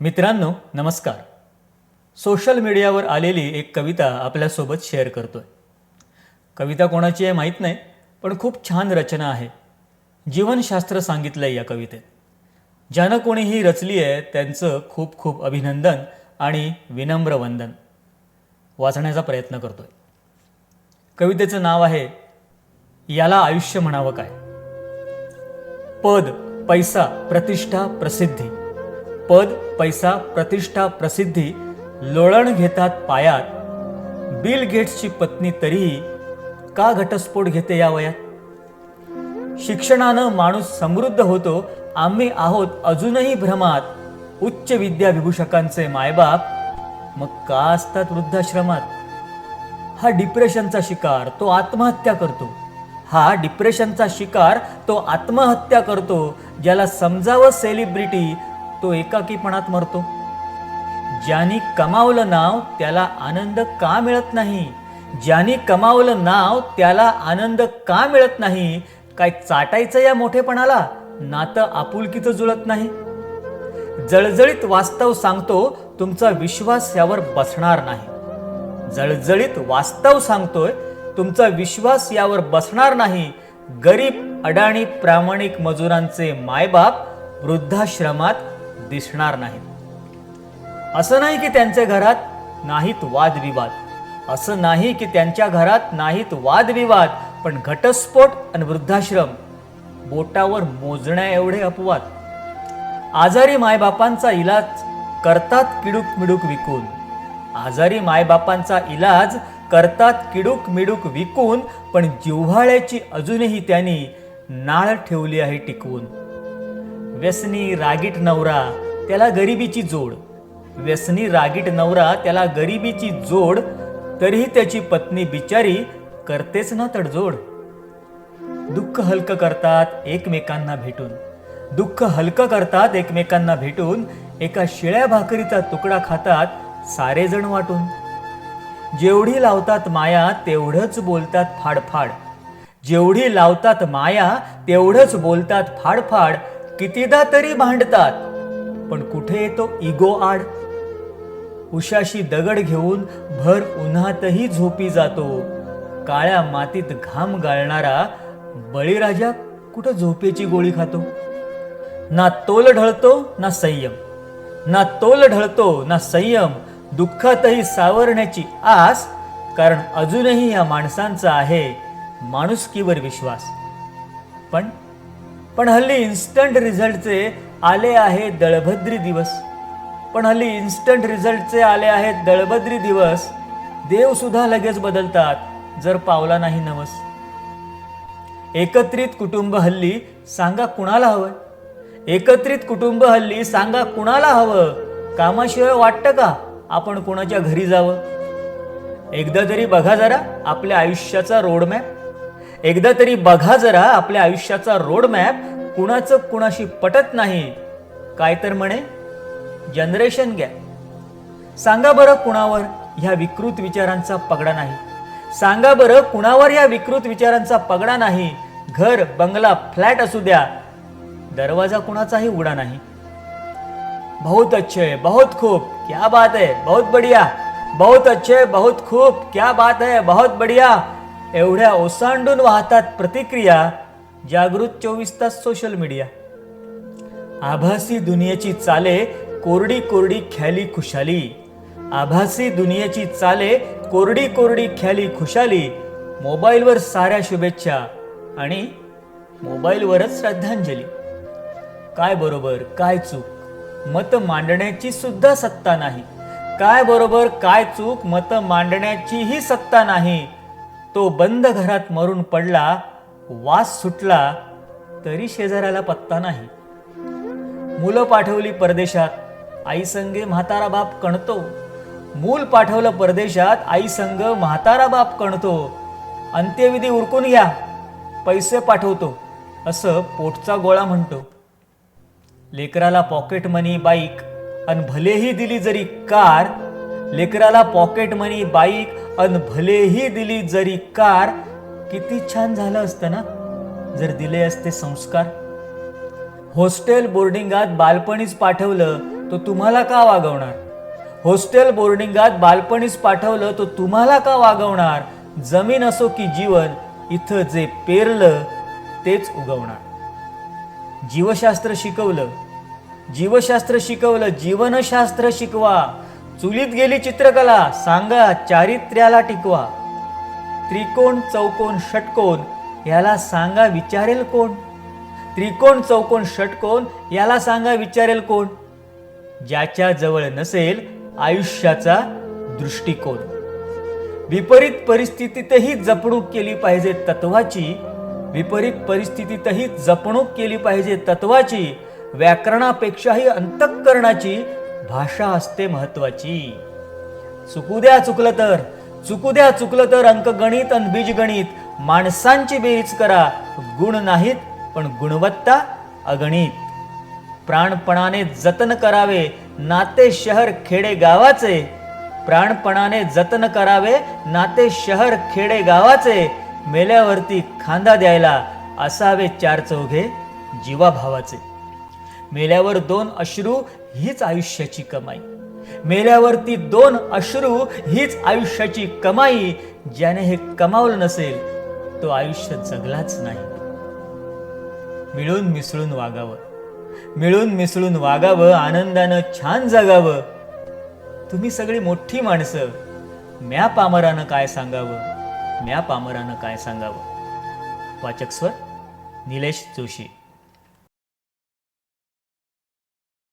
मित्रांनो नमस्कार. सोशल मीडियावर आलेली एक कविता आपल्यासोबत शेअर करतोय. कविता कोणाची आहे माहीत नाही पण खूप छान रचना आहे. जीवनशास्त्र सांगितलं आहे या कवितेत. ज्यानं कोणीही रचली आहे त्यांचं खूप खूप अभिनंदन आणि विनम्र वंदन. वाचण्याचा प्रयत्न करतोय. कवितेचं नाव आहे याला आयुष्य म्हणावं काय? पद पैसा प्रतिष्ठा प्रसिद्धी. पद पैसा प्रतिष्ठा प्रसिद्धी लोळण घेतात पायात. बिल गेट्सची पत्नी तरीही का घटस्फोट घेते या वयात? शिक्षणानं माणूस समृद्ध होतो आम्ही आहोत अजूनही भ्रमात. उच्च विद्या विभूषकांचे मायबाप मग का असतात वृद्धाश्रमात? हा डिप्रेशनचा शिकार तो आत्महत्या करतो. हा डिप्रेशनचा शिकार तो आत्महत्या करतो ज्याला समजावं सेलिब्रिटी तो एकाकीपणात मरतो. ज्यांनी कमावलं नाव त्याला आनंद का मिळत नाही? ज्यांनी कमावलं नाव त्याला आनंद का मिळत नाही? काय चाटायचं या मोठेपणाला? नातं आपुलकीचं जुळत नाही. जळजळीत वास्तव सांगतो तुमचा विश्वास यावर बसणार नाही. जळजळीत वास्तव सांगतोय तुमचा विश्वास यावर बसणार नाही. गरीब अडाणी प्रामाणिक मजुरांचे मायबाप वृद्धाश्रमात दिसणार नाहीत असं नाही की त्यांच्या घरात नाहीत वादविवाद. असं नाही की त्यांच्या घरात नाहीत वादविवाद पण घटस्फोट आणि वृद्धाश्रम बोटावर मोजण्या एवढे अपवाद. आजारी मायबापांचा इलाज करतात किडूक मिडूक विकून. आजारी मायबापांचा इलाज करतात किडूक मिडूक विकून पण जिव्हाळ्याची अजूनही त्यांनी नाळ ठेवली आहे टिकवून. व्यसनी रागीट नवरा त्याला गरिबीची जोड. व्यसनी रागीट नवरा त्याला गरिबीची जोड तरीही त्याची पत्नी बिचारी करतेच ना तडजोड. दुःख हलकं करतात एकमेकांना भेटून. दुःख हलकं करतात एकमेकांना भेटून एका शिळ्या भाकरीचा तुकडा खातात सारेजण वाटून. जेवढी लावतात माया तेवढंच बोलतात फाडफाड. जेवढी लावतात माया तेवढंच बोलतात फाडफाड कितीदा तरी भांडतात पण कुठे येतो इगो आड? उशाशी दगड घेऊन भर उन्हातही झोपी जातो. काळ्या मातीत घाम गाळणारा बळीराजा कुठं झोपेची गोळी खातो? ना तोल ढळतो ना संयम. ना तोल ढळतो ना संयम. दुःखातही सावरण्याची आस कारण अजूनही या माणसांचा आहे माणुसकीवर विश्वास. पण पण हल्ली इन्स्टंट रिझल्टचे आले आहे दळभद्री दिवस. पण हल्ली इन्स्टंट रिझल्टचे आले आहेत दळभद्री दिवस. देवसुद्धा लगेच बदलतात जर पावला नाही नवस. एकत्रित कुटुंब हल्ली सांगा कुणाला हवं? एकत्रित कुटुंब हल्ली सांगा कुणाला हवं? कामाशिवाय वाटतं का आपण कुणाच्या घरी जावं? एकदा तरी बघा जरा आपल्या आयुष्याचा रोडमॅप एकदा तरी बघा जरा आपल्या आयुष्याचा रोडमॅप कुणाचं कुणाशी पटत नाही. काय तर म्हणे? जनरेशन गॅप सांगा बरं कुणावर ह्या विकृत विचारांचा पगडा नाही. सांगा बरं कुणावर या विकृत विचारांचा पगडा नाही. घर बंगला फ्लॅट असू द्या. दरवाजा कुणाचाही उघडा नाही. बहुत अच्छे बहुत खूब क्या बात है बहुत बढ़िया. बहुत अच्छे बहुत खूब क्या बात है बहुत बढ़िया. एवढ्या ओसांडून वाहतात प्रतिक्रिया जागृत चोवीस तास सोशल मीडिया आभासी दुनियेची चाले कोरडी कोरडी ख्याली खुशाली. आभासी दुनियेची चाले कोरडी कोरडी ख्याली खुशाली. मोबाईलवर साऱ्या शुभेच्छा आणि मोबाईलवरच श्रद्धांजली. काय बरोबर काय चूक? मत मांडण्याची सुद्धा सत्ता नाही. काय बरोबर काय चूक? मत मांडण्याचीही सत्ता नाही. तो बंद घरात मरून पडला वास सुटला तरी शेजाऱ्याला पत्ता नाही. मुलं पाठवली परदेशात आई संगे म्हातारा बाप कणतो. मूल पाठवलं परदेशात आई संग म्हातारा बाप कणतो. अंत्यविधी उरकून घ्या पैसे पाठवतो असं पोटचा गोळा म्हणतो. लेकराला पॉकेट मनी बाईक अन भलेही दिली जरी कार लेकराला पॉकेट मनी बाईक अन भलेही दिली जरी कार किती छान झालं असतं ना? जर दिले असते संस्कार. हॉस्टेल बोर्डिंगात बालपणीच पाठवलं तो तुम्हाला का वागवणार? हॉस्टेल बोर्डिंगात बालपणीच पाठवलं तो तुम्हाला का वागवणार? जमीन असो की जीवन इथं जे पेरलं तेच उगवणार. जीवशास्त्र शिकवलं. जीवशास्त्र शिकवलं जीवनशास्त्र शिकवा. चुलीत गेली चित्रकला सांगा चारित्र्याला टिकवा. त्रिकोण चौकोन षटकोन याला सांगा विचारेल कोण? त्रिकोण चौकोन षटकोन याला सांगा विचारेल कोण? ज्याच्या जवळ नसेल आयुष्याचा दृष्टिकोन. विपरीत परिस्थितीतही जपणूक केली पाहिजे तत्वाची विपरीत परिस्थितीतही जपणूक केली पाहिजे तत्वाची व्याकरणापेक्षाही अंतःकरणाची भाषा असते महत्वाची. चुकू द्या चुकलं तर. चुकू द्या चुकलं तर अंकगणित आणि बीजगणित माणसांची बेरीज करा. गुण नाहीत पण गुणवत्ता अगणित. प्राणपणाने जतन करावे. नाते शहर खेडे गावाचे प्राणपणाने जतन करावे. नाते शहर खेडे गावाचे मेल्यावरती खांदा द्यायला असावे चार चौघे जीवाभावाचे. मेल्यावर दोन अश्रू हीच आयुष्याची कमाई. मेल्यावरती दोन अश्रू हीच आयुष्याची कमाई. ज्याने हे कमावलं नसेल तो आयुष्य जगलाच नाही. मिळून मिसळून वागावं. मिळून मिसळून वागावं आनंदानं छान जगावं. तुम्ही सगळी मोठी माणसं म्या पामरानं काय सांगावं? म्या पामरानं काय सांगावं? वाचक स्वर निलेश जोशी.